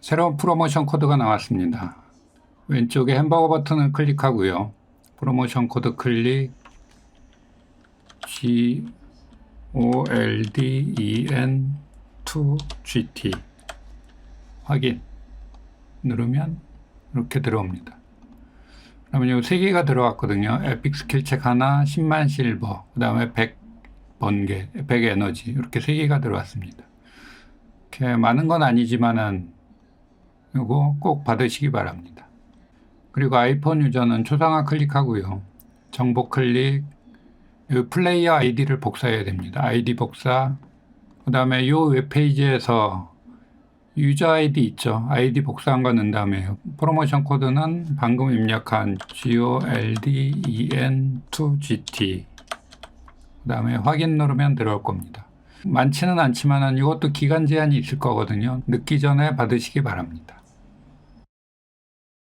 새로운 프로모션 코드가 나왔습니다. 왼쪽에 햄버거 버튼을 클릭하고요. 프로모션 코드 클릭 G O L D E N 2 G T 확인 누르면 이렇게 들어옵니다. 그러면 요세 개가 들어왔거든요. 에픽 스킬 책 하나, 10만 실버, 그 다음에 100 번개, 100 에너지 이렇게 세 개가 들어왔습니다. 이렇게 많은 건 아니지만은 요거 꼭 받으시기 바랍니다. 그리고 아이폰 유저는 초상화 클릭하고요. 정보 클릭, 요 플레이어 아이디를 복사해야 됩니다. 아이디 복사. 그 다음에 요 웹페이지에서 유저 아이디 있죠. 아이디 복사한 거 넣은 다음에 프로모션 코드는 방금 입력한 GOLDEN2GT. 그 다음에 확인 누르면 들어올 겁니다. 많지는 않지만은 이것도 기간 제한이 있을 거거든요. 늦기 전에 받으시기 바랍니다.